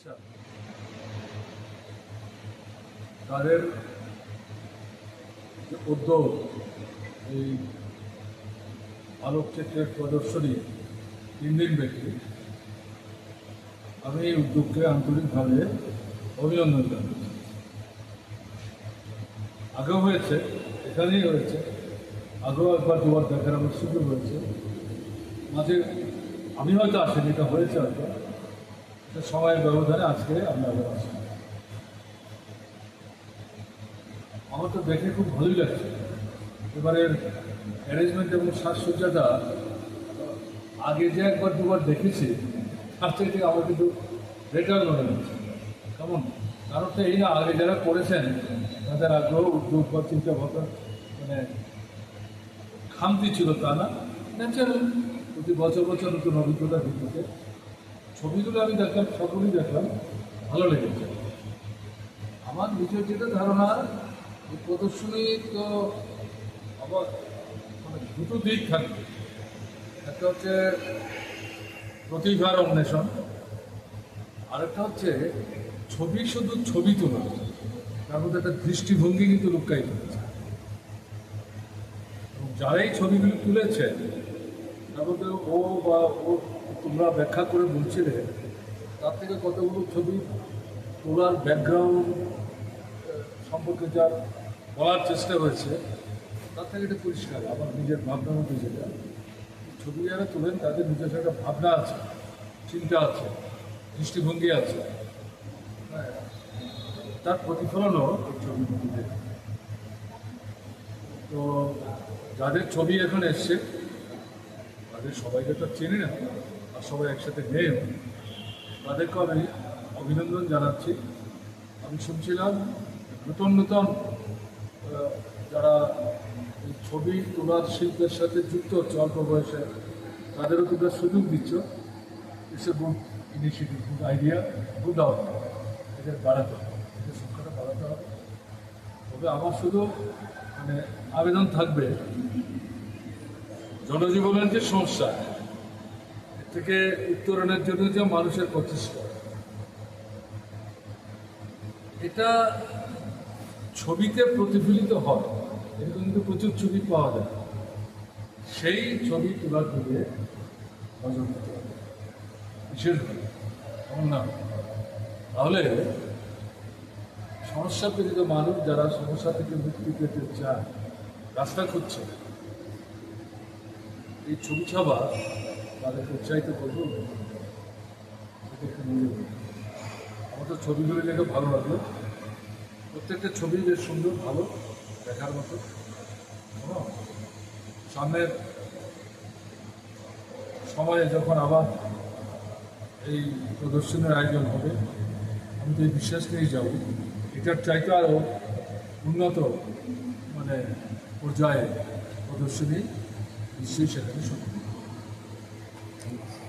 চিকিৎসা তাদের যে উদ্যোগ, এই আলোকচিত্রের প্রদর্শনী, তিন দিন ব্যাপী, আমি এই উদ্যোগকে আন্তরিকভাবে অভিনন্দন জানাচ্ছি। আগেও হয়েছে, এখানেই হয়েছে, আগেও একবার দুবার দেখার আমার সুযোগ হয়েছে। মাঝে, আমি হয়তো আসিনি, এটা হয়েছে হয়তো। সময়ের ব্যবধানে আজকে আমি আবার আসি আমার তো দেখে খুব ভালোই লাগছে। এবারের অ্যারেঞ্জমেন্ট এবং সাজসজ্জাটা আগে যে একবার দুবার দেখেছি, তার থেকে আমার কিন্তু বেটার মনে হচ্ছে। কেমন? কারণটা এই না, আগে যারা করেছেন, তাদের আগ্রহ, উদ্যোগ বা চিন্তা ভাবনা মানে খামতি ছিল তা না। ন্যাচারাল প্রতি বছর বছর নতুন অভিজ্ঞতার ভিত্তিতে ছবিগুলো আমি দেখলাম সকলেই দেখলাম, ভালো লেগেছে। আমার নিজের যেটা ধারণা প্রদর্শনী তো আবার মানে দুটো দিক থাকবে একটা হচ্ছে প্রতিভার অন্বেষণ, আরেকটা হচ্ছে ছবি শুধু ছবি তোলা, তার মধ্যে একটা দৃষ্টিভঙ্গি কিন্তু লুকায়িত হয়েছে। এবং যারাই ছবিগুলি তুলেছে, তার মধ্যে ও বা ও তোমরা ব্যাখ্যা করে বলছিলে তার থেকে কতগুলো ছবি তোলার ব্যাকগ্রাউন্ড সম্পর্কে যা বলার চেষ্টা হয়েছে তার থেকে এটা পরিষ্কার আমার নিজের ভাবনার মধ্যে যেটা। ছবি যারা তোলেন তাদের নিজস্ব একটা ভাবনা আছে চিন্তা আছে দৃষ্টিভঙ্গি আছে। হ্যাঁ, তার প্রতিফলনও এই ছবি দুটিতে তো যাদের ছবি এখন এসছে তাদের সবাইকে তো চিনি না সবাই একসাথে নেই তাদেরকে আমি অভিনন্দন জানাচ্ছি। আমি শুনছিলাম নতুন নতুন যারা ছবি তোলার শিল্পের সাথে যুক্ত হচ্ছে অল্প বয়সে তাদেরও তোমরা সুযোগ দিচ্ছ। It's a good initiative good idea good out এদের বাড়াতে হবে, এদের সংখ্যাটা বাড়াতে হবে। তবে আমার শুধু মানে আবেদন থাকবে, জনজীবনের যে সমস্যা থেকে উত্তরণের জন্য যে মানুষের প্রচেষ্টা। এটা ছবিতে প্রতিফলিত হয়। এরকম কিন্তু প্রচুর ছবি পাওয়া যায়। সেই ছবি তোলা তুলে বিশেষ করে না তাহলে সমস্যা পীড়িত মানুষ যারা সমস্যা থেকে মুক্তি পেতে চায়, রাস্তা খুঁজছে। এই ছবি ছাপা তাদেরকে উৎসাহিত করব। আমার তো ছবিগুলো দেখে ভালো লাগল প্রত্যেকটা ছবি বেশ সুন্দর, ভালো, দেখার মতো। সামনের সময়ে যখন আবার এই প্রদর্শনীর আয়োজন হবে, আমি তো এই বিশ্বাস নিয়েই যাব এটার চাইতে আরও উন্নত মানে পর্যায়ে প্রদর্শনী নিশ্চয়ই সেখানে শুরু Gracias.